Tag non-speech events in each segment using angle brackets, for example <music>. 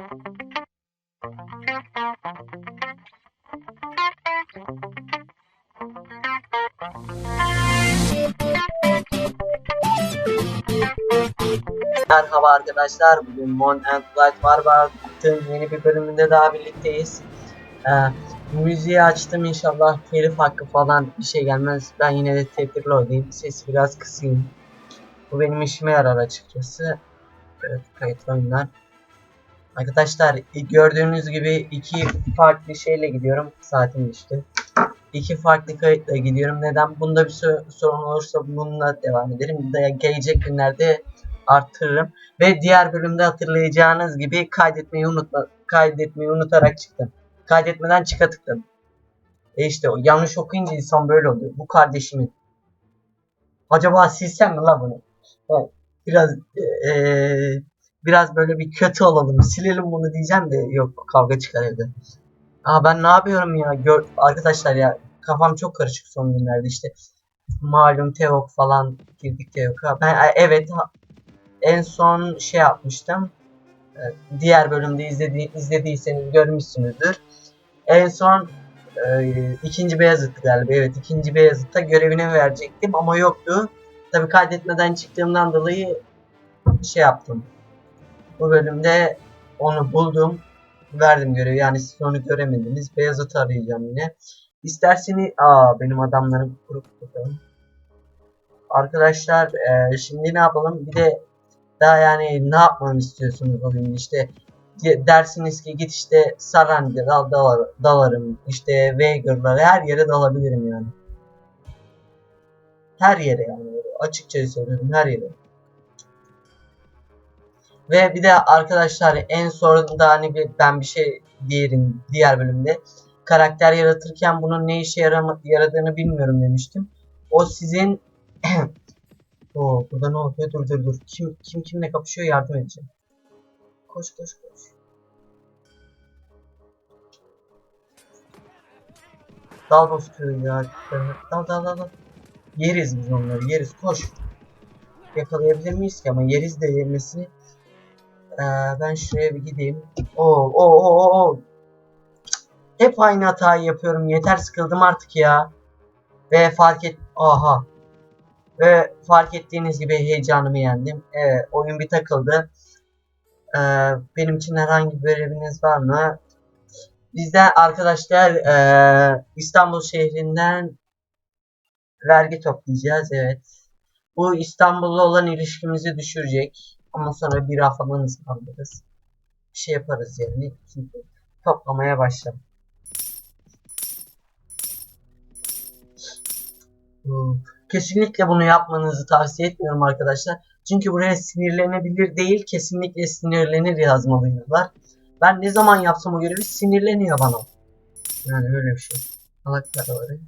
Merhaba arkadaşlar. Bugün Mon and Light Barbar'ın yeni bir bölümünde daha birlikteyiz. Ee, müziği açtım inşallah telif hakkı falan bir şey gelmez. Ben yine de tedbirli olayım. Sesi biraz kısayım. Bu benim işime yarar açıkçası. Evet kayıtlı oyunlar. Arkadaşlar gördüğünüz gibi iki farklı şeyle gidiyorum. Saatim düştü. İki farklı kayıtla gidiyorum. Neden? Bunda bir sor- sorun olursa bununla devam ederim. Gelecek günlerde artırırım. Ve diğer bölümde hatırlayacağınız gibi kaydetmeyi unutma kaydetmeyi unutarak çıktım. Kaydetmeden çıka tıkladım. E işte o yanlış okuyunca insan böyle oluyor. Bu kardeşimin. Acaba silsem mi la bunu? Biraz eee, biraz böyle bir kötü olalım. Silelim bunu diyeceğim de yok kavga çıkar evde. Aa ben ne yapıyorum ya? Gör, arkadaşlar ya kafam çok karışık son günlerde işte. Malum Teok falan girdik Teok'a. Ben evet en son şey yapmıştım. Ee, Diğer bölümde izledi, izlediyseniz görmüşsünüzdür. En son e, ikinci Beyazıt'tı galiba. Evet ikinci Beyazıt'ta görevini verecektim ama yoktu. Tabi kaydetmeden çıktığımdan dolayı şey yaptım. Bu bölümde onu buldum. Verdim görevi yani siz onu göremediniz. Beyazıt'ı arayacağım yine. İsterseniz... Aa benim adamlarım kurup bakalım. Arkadaşlar e, şimdi ne yapalım? Bir de daha yani ne yapmamı istiyorsunuz o gün işte de- dersiniz ki git işte Saranca dal, dalar, dalarım işte Veigar'lara her yere dalabilirim yani. Her yere yani açıkça söylüyorum her yere. Ve bir de arkadaşlar en sonunda hani bir, ben bir şey diyelim diğer bölümde karakter yaratırken bunun ne işe yarama, yaradığını bilmiyorum demiştim. O sizin <clears throat> Oo, burada ne oluyor? Dur dur dur. Kim kim kimle kapışıyor yardım edeceğim. Koş koş koş. Dal bozkırı ya. Dal dal dal dal. Yeriz biz onları yeriz. Koş. Yakalayabilir miyiz ki ama yeriz de yemesini. Ee, ben şuraya bir gideyim. Oo oo oo oo. Hep aynı hatayı yapıyorum. Yeter sıkıldım artık ya. Ve fark et... Aha. Ve fark ettiğiniz gibi heyecanımı yendim. Evet, oyun bir takıldı. Ee, benim için herhangi bir göreviniz var mı? Bizden arkadaşlar ee, İstanbul şehrinden vergi toplayacağız. Evet. Bu İstanbul'la olan ilişkimizi düşürecek. Ama sonra bir haftadan ısmarlarız. Bir şey yaparız yani. Şimdi toplamaya başlayalım. Hmm. Kesinlikle bunu yapmanızı tavsiye etmiyorum arkadaşlar. Çünkü buraya sinirlenebilir değil, kesinlikle sinirlenir yazmalıydılar. Ben ne zaman yapsam o görevi sinirleniyor bana. Yani öyle bir şey. Salak paraları.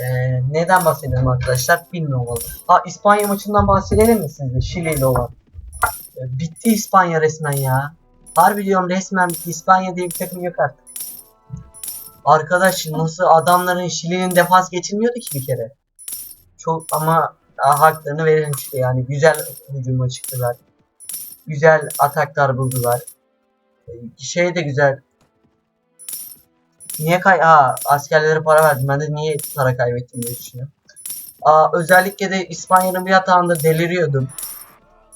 Ee, neden bahsedelim arkadaşlar bilmiyorum. Ha İspanya maçından bahsedelim mi sizde Şili ile olan? Ee, bitti İspanya resmen ya. Harbi diyorum resmen bitti. İspanya diye bir takım yok artık. Arkadaş nasıl adamların Şili'nin defans geçilmiyordu ki bir kere. Çok ama daha haklarını verelim işte yani güzel hücuma çıktılar. Güzel ataklar buldular. Ee, Şey de güzel. Niye kay... Aa askerlere para verdim. Ben de niye para kaybettim diye düşünüyorum. Aa, özellikle de İspanya'nın bir hatağında deliriyordum.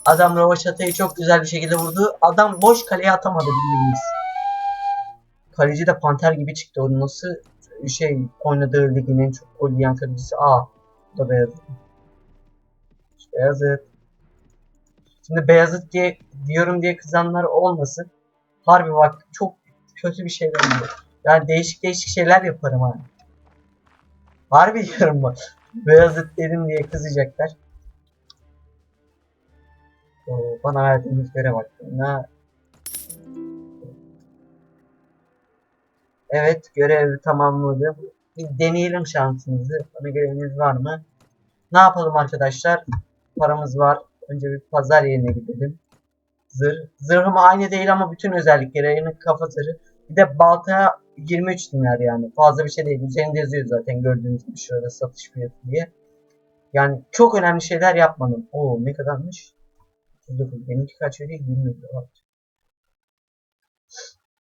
Adam Rovaşata'yı çok güzel bir şekilde vurdu. Adam boş kaleye atamadı bildiğiniz. Kaleci de panter gibi çıktı. O nasıl şey oynadığı ligin en çok gol yiyen kalecisi. Aa da Beyazıt. Beyazıt. Şimdi Beyazıt diye diyorum diye kızanlar olmasın. Harbi bak çok kötü bir şeyler oluyor. Yani değişik değişik şeyler yaparım ha. Harbi diyorum bak. Beyazıt dedim diye kızacaklar. Oo, bana verdiğiniz görev hakkında Evet görev tamamladım. Bir deneyelim şansımızı. Bana göreviniz var mı? Ne yapalım arkadaşlar? Paramız var. Önce bir pazar yerine gidelim. Zırh. Zırhım aynı değil ama bütün özellikleri aynı kafa zırhı. Bir de baltaya 23 dinar yani. Fazla bir şey değil. Üzerinde yazıyor zaten gördüğünüz gibi şurada satış fiyatı diye. Yani çok önemli şeyler yapmadım. Oo ne kadarmış? 39. Benimki kaç bilmiyorum. Bak.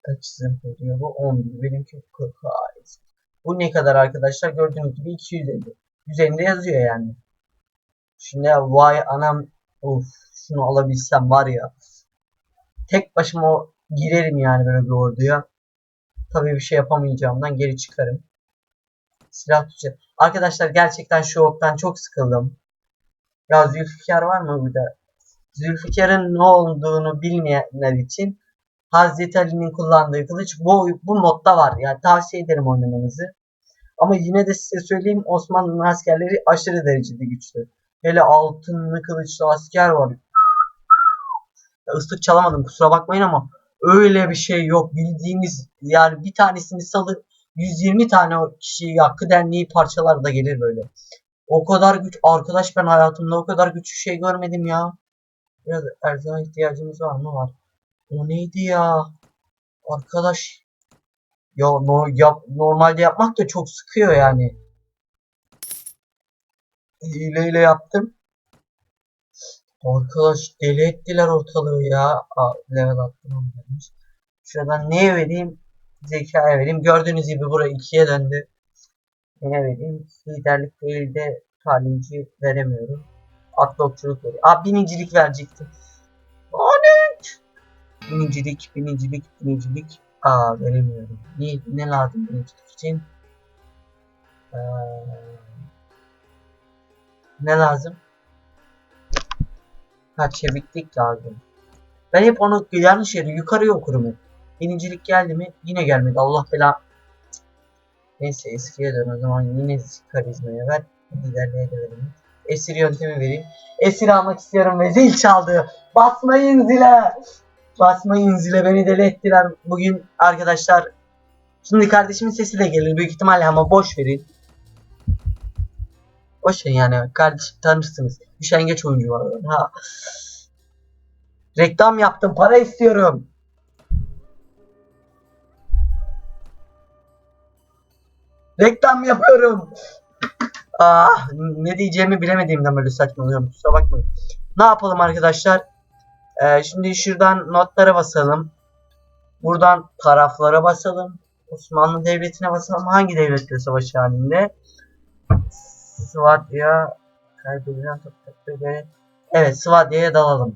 Kaç çizim veriyor bu? 11. Benimki 40. Ay. Bu ne kadar arkadaşlar? Gördüğünüz gibi 250. Üzerinde yazıyor yani. Şimdi vay anam of şunu alabilsem var ya. Tek başıma girerim yani böyle bir orduya. Tabii bir şey yapamayacağımdan geri çıkarım. Silah tutacağım. Arkadaşlar gerçekten şu oktan çok sıkıldım. Ya Zülfikar var mı burada? Zülfikar'ın ne olduğunu bilmeyenler için Hazreti Ali'nin kullandığı kılıç bu, bu modda var. Yani tavsiye ederim oynamanızı. Ama yine de size söyleyeyim Osmanlı'nın askerleri aşırı derecede güçlü. Hele altınlı kılıçlı asker var. Ya ıslık çalamadım kusura bakmayın ama öyle bir şey yok. Bildiğiniz yani bir tanesini salıp 120 tane o kişiyi ya kıdemliği parçalar da gelir böyle. O kadar güç arkadaş ben hayatımda o kadar güçlü şey görmedim ya. Biraz erzağa ihtiyacımız var mı? Var. O neydi ya? Arkadaş. Ya no, yap, normalde yapmak da çok sıkıyor yani. Hileyle yaptım. Arkadaş deli ettiler ortalığı ya. Aa, level attım gelmiş. Şuradan neye vereyim? Zekaya vereyim. Gördüğünüz gibi bura ikiye döndü. Neye vereyim? Liderlik değil de talimci veremiyorum. Atlı okçuluk veriyor. Aa binicilik verecektim. Lanet! Binicilik, binicilik, binicilik. Aa veremiyorum. Ne, ne lazım binicilik için? Ee, ne lazım? Ha çeviklik lazım. Ben hep onu yanlış yere yukarıya okurum hep. Binicilik geldi mi yine gelmedi. Allah bela. Neyse eskiye dön o zaman yine karizmaya ver. Liderliğe de verelim. Esir yöntemi vereyim. Esir almak istiyorum ve zil çaldı. Basmayın zile. Basmayın zile beni deli ettiler. Bugün arkadaşlar Şimdi kardeşimin sesi de gelir büyük ihtimalle ama boş verin. Boş verin yani kardeşim tanırsınız. Üşengeç oyuncu var. Ha. Reklam yaptım para istiyorum. Reklam yapıyorum. Ah, ne diyeceğimi bilemediğimden böyle saçmalıyorum. Kusura bakmayın. Ne yapalım arkadaşlar? Ee, şimdi şuradan notlara basalım. Buradan taraflara basalım. Osmanlı Devleti'ne basalım. Hangi devletle savaş halinde? Svadya kaybedilen toprakları. Evet Svadya'ya dalalım.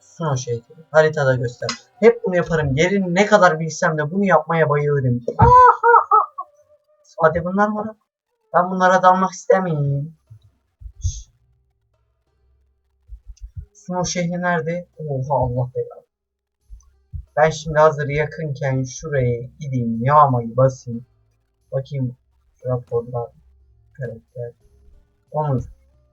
Suno şehri. Haritada göster. Hep bunu yaparım. Yerini ne kadar bilsem de bunu yapmaya bayılırım. <laughs> Svadya bunlar var. Ben bunlara dalmak istemiyorum. Suno şehri nerede? Oha Allah belanı. Ben şimdi hazır yakınken şuraya gideyim. Yağmayı basayım. Bakayım raporlar. Karakter. Onur.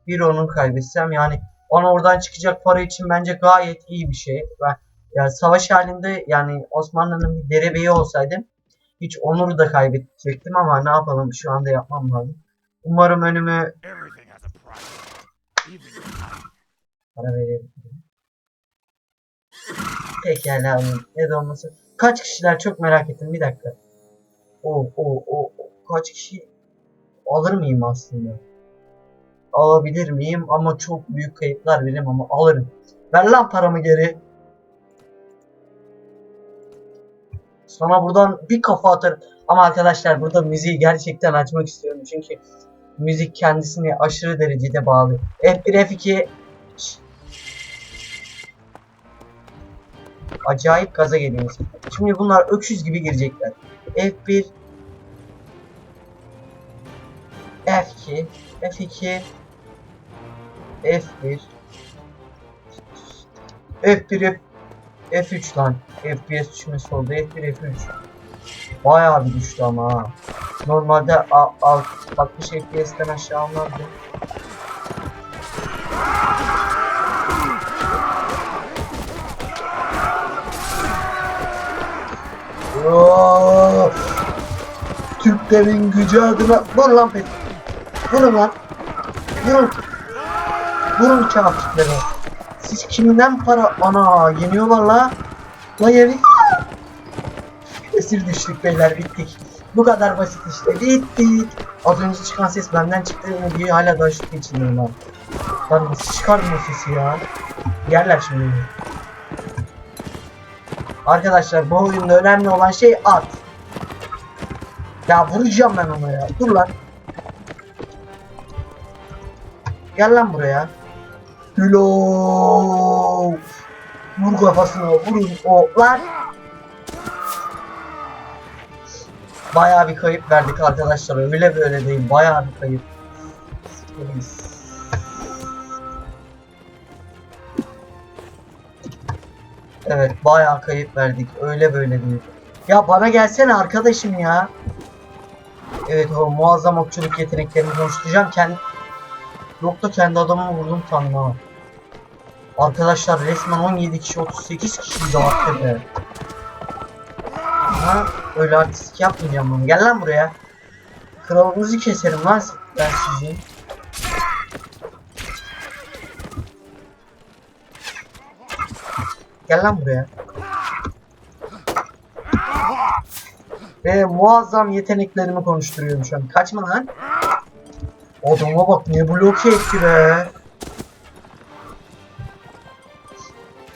Bir onun kaybetsem yani bana oradan çıkacak para için bence gayet iyi bir şey. Ben yani savaş halinde yani Osmanlı'nın bir derebeyi olsaydım hiç Onur'u da kaybedecektim ama ne yapalım şu anda yapmam lazım. Umarım life. para verebilirim. Pekala alayım. Ne de olmasın. Kaç kişiler çok merak ettim bir dakika. O o o o. kaç kişi alır mıyım aslında? Alabilir miyim ama çok büyük kayıplar veririm ama alırım. Ver lan paramı geri. Sonra buradan bir kafa atarım. Ama arkadaşlar burada müziği gerçekten açmak istiyorum çünkü müzik kendisini aşırı derecede bağlı. F1 F2 Şşt. Acayip gaza geliyoruz. Şimdi bunlar öküz gibi girecekler. F1 F2 F2 F1 F1 F, F3 lan FPS düşmesi oldu F1 F3 Bayağı bir düştü ama ha. Normalde a- alt 60 FPS'ten aşağı almazdı. Türklerin gücü adına vur lan pet. Vurun lan. Vurun. Vurun kafirleri. Siz kimden para? Ana yeniyorlar la. La yeni. Esir düştük beyler bittik. Bu kadar basit işte bittik. Az önce çıkan ses benden çıktı diye hala da şüphe içindeyim lan. Lan nasıl çıkardım o sesi ya? Yerler şimdi. Arkadaşlar bu oyunda önemli olan şey at. Ya vuracağım ben ona ya. Dur lan. Gel lan buraya. Hülo. Vur kafasına vurun o lan. Bayağı bir kayıp verdik arkadaşlar. Öyle böyle değil. Bayağı bir kayıp. Evet bayağı kayıp verdik. Öyle böyle değil. Ya bana gelsene arkadaşım ya. Evet o muazzam okçuluk yeteneklerini konuşturacağım. Kendi... Yok da kendi adamımı vurdum sandım ama. Arkadaşlar resmen 17 kişi 38 kişi de attı be. Ha, öyle artistik yapmayacağım bunu. Gel lan buraya. Kralınızı keserim lan ben sizi. Gel lan buraya. Ve muazzam yeteneklerimi konuşturuyorum şu an. Kaçma lan. Adama bak ne bloke etti be.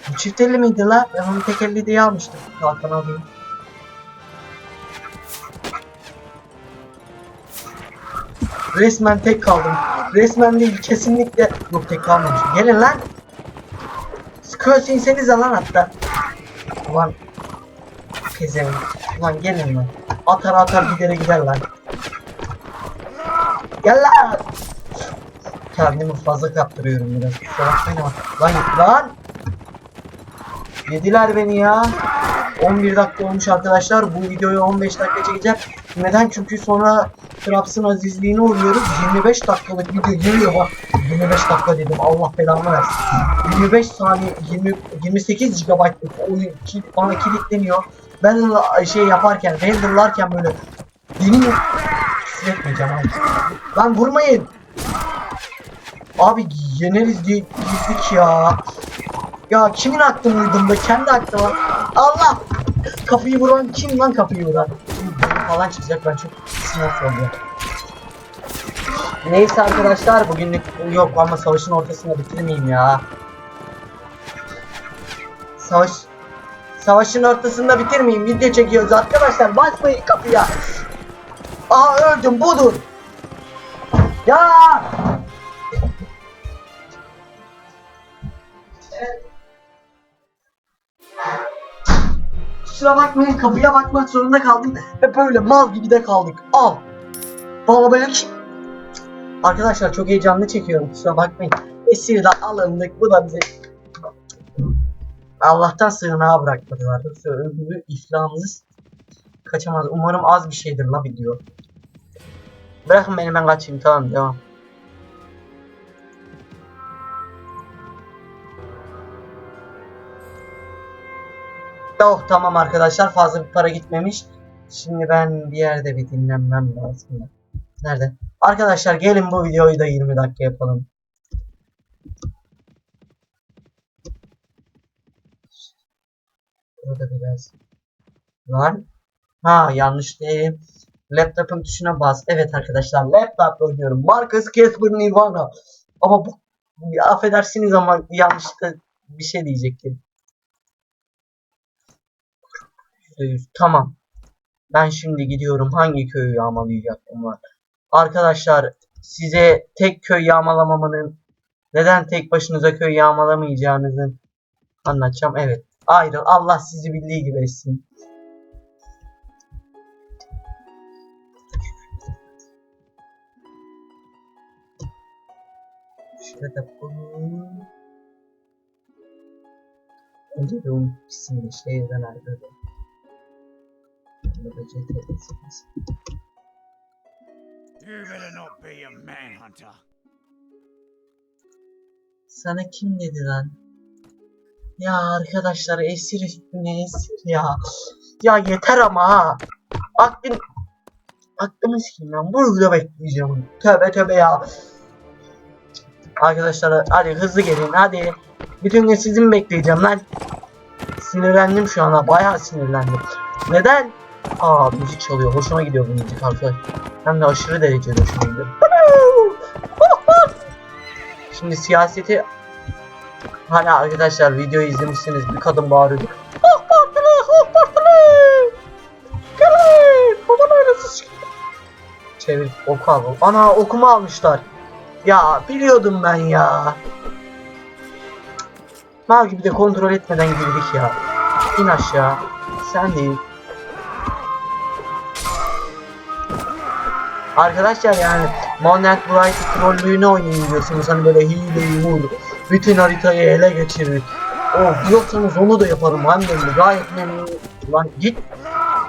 Bu çift elli miydi la? Ben onu tek elli diye almıştım. Kalkan alayım. Resmen tek kaldım. Resmen değil kesinlikle. Yok tek kalmamışım. Gelin lan. Sıkıyorsa insenize lan hatta. Ulan. Pezevenk. Ulan gelin lan. Atar atar gidere gider lan. Gel lan. Kendimi fazla kaptırıyorum biraz. Kusura ama. Lan lan. Yediler beni ya. 11 dakika olmuş arkadaşlar. Bu videoyu 15 dakika çekeceğim. Neden? Çünkü sonra Traps'ın azizliğine uğruyoruz. 25 dakikalık video geliyor bak. 25 dakika dedim. Allah belamı versin. 25 saniye 20 28 GB'lık oyun ki- bana kilitleniyor. Ben şey yaparken renderlarken böyle yemin küfür abi. Lan vurmayın. Abi yeneriz diye girdik ya. Ya kimin aklını uydum da kendi aklıma. Allah! Kapıyı vuran kim lan kapıyı vuran? Falan çıkacak ben çok sinir oluyor. Neyse arkadaşlar bugünlük yok ama savaşın ortasında bitirmeyeyim ya. Savaş Savaşın ortasında bitirmeyeyim video çekiyoruz arkadaşlar basmayın kapıya. Aha öldüm budur. Ya! Kusura bakmayın kapıya bakmak zorunda kaldım. Ve böyle mal gibi de kaldık. Al. Ki... Arkadaşlar çok heyecanlı çekiyorum kusura bakmayın. Esirden alındık bu da bize... Allah'tan sığınağa bırakmadılar. Öbürü iflahımız kaçamaz. Umarım az bir şeydir la video. Bırakın beni ben kaçayım tamam devam. Oh tamam arkadaşlar fazla bir para gitmemiş. Şimdi ben bir yerde bir dinlenmem lazım. Nerede? Arkadaşlar gelin bu videoyu da 20 dakika yapalım. Burada biraz. Lan. Ha yanlış değil. Laptop'un tuşuna bas. Evet arkadaşlar laptopla oynuyorum. Marcus Casper Nirvana. Ama bu affedersiniz ama yanlışlıkla bir şey diyecektim. %100. Tamam. Ben şimdi gidiyorum. Hangi köyü yağmalayacaktım var. Arkadaşlar size tek köy yağmalamamanın neden tek başınıza köy yağmalamayacağınızı anlatacağım. Evet. Ayrıl. Allah sizi bildiği gibi etsin. Şurada bu. Önce bir umut isimli şehirden. A manhunter. Sana kim dedi lan? Ya arkadaşlar esir üstüne esir ya. Ya yeter ama ha. Aklım... Aklımı sikeyim ben. Burada bekleyeceğim. Tövbe tövbe ya. Arkadaşlar hadi hızlı gelin hadi. Bütün gün sizi mi bekleyeceğim lan? Sinirlendim şu anda. Bayağı sinirlendim. Neden? Aa müzik çalıyor. Hoşuma gidiyor bu müzik arkadaşlar. Hem de aşırı derecede hoşuma gidiyor. <laughs> Şimdi siyaseti Hala arkadaşlar videoyu izlemişsiniz bir kadın bağırıyordu. Ah partili, ah partili. Gelin, baban ailesi Çevir, oku al. Ana okuma almışlar. Ya biliyordum ben ya. Mal gibi de kontrol etmeden girdik ya. İn aşağı. Sen değil. Arkadaşlar yani Monet Bright trollüğünü oynayın diyorsunuz hani böyle hileyi vur. Bütün haritayı ele geçirir. Oh diyorsanız onu da yaparım annem gayet memnun. Lan git.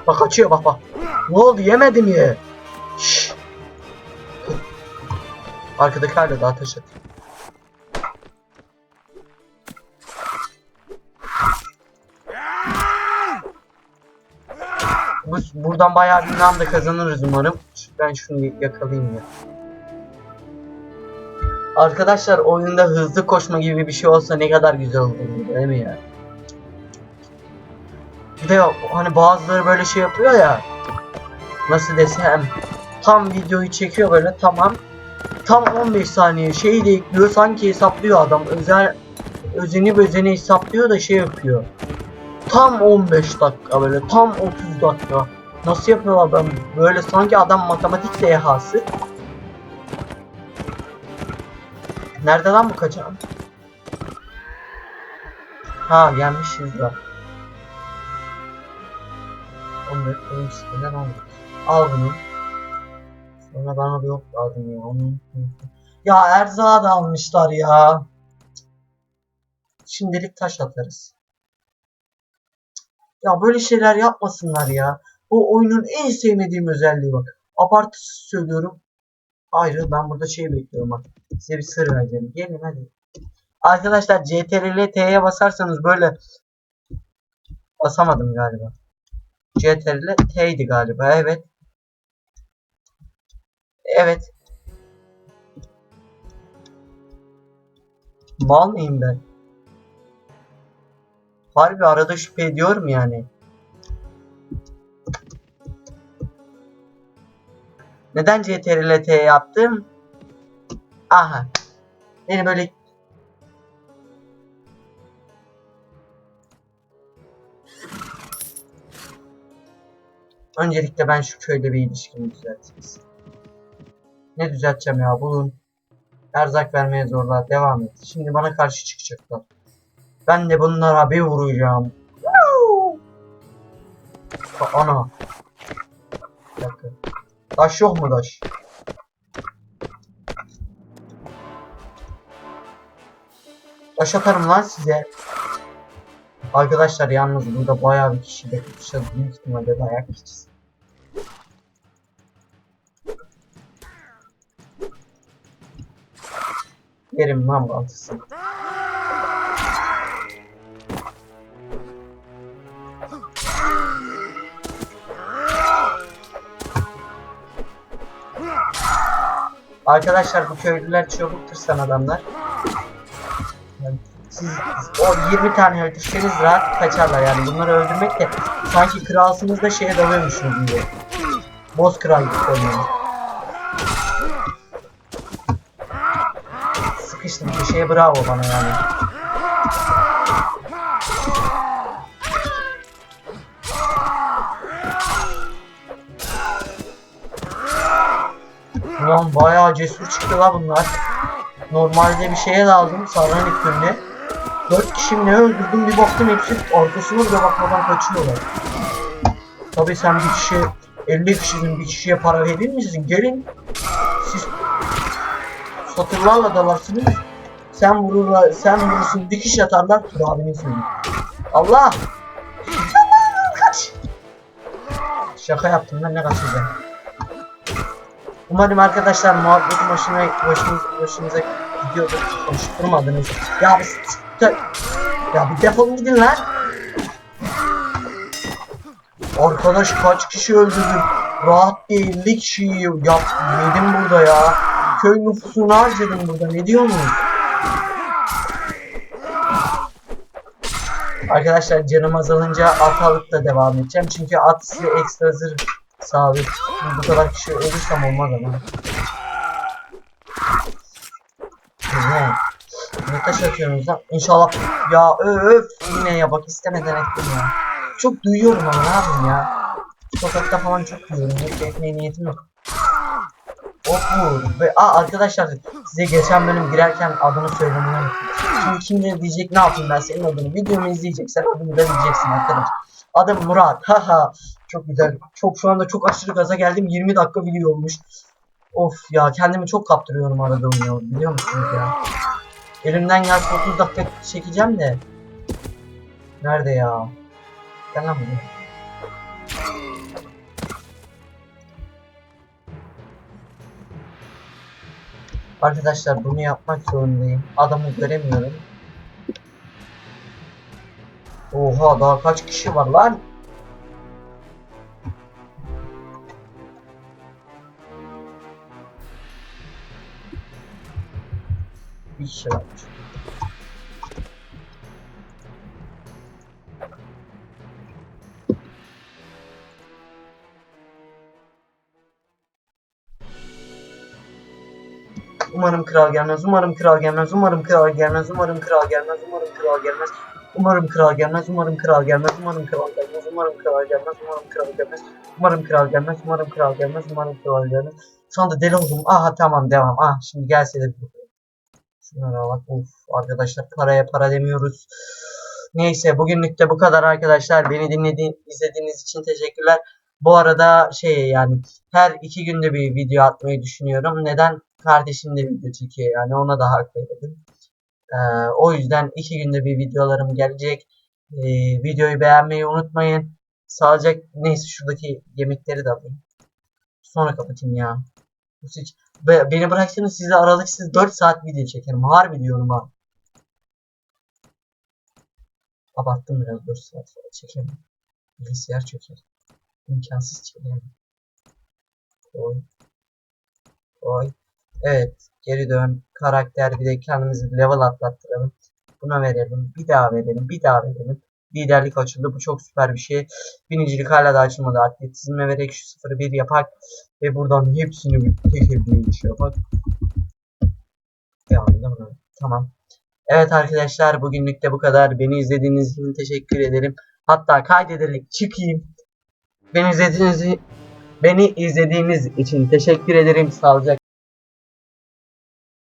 Bak kaçıyor bak bak. Ne oldu yemedim ya. Şşş. Arkadaki hala daha taş atıyor. Buradan bayağı bir nam da kazanırız umarım. Ben şunu yakalayayım ya. Arkadaşlar oyunda hızlı koşma gibi bir şey olsa ne kadar güzel olur değil mi ya? Bir de hani bazıları böyle şey yapıyor ya. Nasıl desem tam videoyu çekiyor böyle tamam. Tam 15 saniye şeyi de ekliyor sanki hesaplıyor adam. Özel özeni özeni hesaplıyor da şey yapıyor. Tam 15 dakika böyle tam 30 dakika. Nasıl yapıyor adam böyle sanki adam matematik dehası. Nerede lan bu kaçan? Ha gelmişiz lan. 14 benim üstünden aldık. Al bunu. Sonra bana bir yok lazım ya. Onu... Ya erzağı da almışlar ya. Şimdilik taş atarız. Ya böyle şeyler yapmasınlar ya. Bu oyunun en sevmediğim özelliği bak. Abartısız söylüyorum. Ayrı ben burada şey bekliyorum bak. Size bir sır vereceğim. Gelin hadi. Arkadaşlar CTRL T'ye basarsanız böyle basamadım galiba. CTRL T'ydi galiba. Evet. Evet. Mal mıyım ben? Harbi arada şüphe ediyorum yani. Neden CTRL yaptım? Aha. Beni böyle Öncelikle ben şu köyde bir ilişkimi düzelteyim. Ne düzelteceğim ya bulun. Erzak vermeye zorla devam et. Şimdi bana karşı çıkacaklar. Ben de bunlara bir vuracağım. Ana. Bir dakika. Taş yok mu taş? Taş atarım lan size. Arkadaşlar yalnız burada bayağı bir kişi beklemişiz. Büyük ihtimalle dayak yiyeceğiz. Yerim lan baltısını. Arkadaşlar bu köylüler çabuk tırsan adamlar. Yani siz o 20 tane öldürseniz rahat kaçarlar yani bunları öldürmek de sanki kralsınız da şeye dalıyormuşsunuz gibi. Boz kral gibi oynuyor. Sıkıştım köşeye bravo bana yani. Ulan bayağı cesur çıktı la bunlar. Normalde bir şeye daldım sarılan hükmünde. Dört kişi ne öldürdüm bir baktım hepsi arkasına bile bakmadan kaçıyorlar. Tabi sen bir kişi 50 kişinin bir kişiye para verir misin? Gelin. Siz satırlarla dalarsınız. Sen vururlar, sen vurursun dikiş atarlar tur abinin. Allah! Allah kaç! Şaka yaptım lan ne kaçacağım. Umarım arkadaşlar muhabbetin hoşuna, hoşunuz, hoşunuza gidiyordur. Konuşturmadınız. Ya bir ya bir defolun gidin lan. Arkadaş kaç kişi öldürdüm. Rahat bir 50 kişiyi yap, yedim burada ya. Köy nüfusunu harcadım burada. Ne diyorsunuz? Arkadaşlar canım azalınca at alıp da devam edeceğim. Çünkü at size ekstra zırh sağlıyor. Şimdi bu kadar kişi ölürsem olmaz ama. Ne? Ne taş atıyorsunuz lan? İnşallah ya öf yine ya bak istemeden ettim ya. Çok duyuyorum ama ne yapayım ya. Sokakta falan çok duyuyorum. Hiç etmeye niyetim yok. Vur. Ve aa arkadaşlar size geçen bölüm girerken adını söylemeyi. Şimdi kim diyecek ne yapayım ben senin adını. Videomu izleyeceksen adını da diyeceksin arkadaş. Adım Murat. Haha. Çok güzel. Çok şu anda çok aşırı gaza geldim. 20 dakika video olmuş. Of ya kendimi çok kaptırıyorum arada oynuyor. Biliyor musunuz ya? Elimden gelse 30 dakika çekeceğim de. Nerede ya? Gel lan buraya. Arkadaşlar bunu yapmak zorundayım. Adamı göremiyorum. Oha daha kaç kişi var lan? Kişi varmış. Umarım kral gelmez, umarım kral gelmez, umarım kral gelmez, umarım kral gelmez, umarım kral gelmez. Umarım kral gelmez, umarım kral gelmez, umarım kral gelmez, umarım kral gelmez, umarım kral gelmez, umarım kral gelmez, umarım kral gelmez, umarım kral gelmez. Şu anda deli oldum. Aha tamam devam. Ah şimdi gelse de Şunlara bak. Uf arkadaşlar paraya para demiyoruz. Neyse bugünlük de bu kadar arkadaşlar. Beni dinlediğiniz, izlediğiniz için teşekkürler. Bu arada şey yani her iki günde bir video atmayı düşünüyorum. Neden? Kardeşim de video çekiyor yani ona da hak verelim. Ee, o yüzden iki günde bir videolarım gelecek. Ee, videoyu beğenmeyi unutmayın. Sağlıcak neyse şuradaki yemekleri de alayım. Sonra kapatayım ya. Bu hiç- Be- beni bıraksanız size aralıksız 4 saat video çekerim. Harbi diyorum ha. Abarttım biraz 4 saat sonra çekemem. Bilgisayar çöker. İmkansız çekemem. Oy. Oy. Evet. Geri dön. Karakter bir de kendimizi level atlattıralım. Buna verelim. Bir daha verelim. Bir daha verelim. Liderlik açıldı. Bu çok süper bir şey. Binicilik hala da açılmadı. Atletizme vererek şu 0-1 yapak. Ve buradan hepsini bir tek bir iş yapak. Devam. Tamam. Evet arkadaşlar bugünlük de bu kadar. Beni izlediğiniz için teşekkür ederim. Hatta kaydederek çıkayım. Beni izlediğiniz Beni izlediğiniz için teşekkür ederim. Sağlıcakla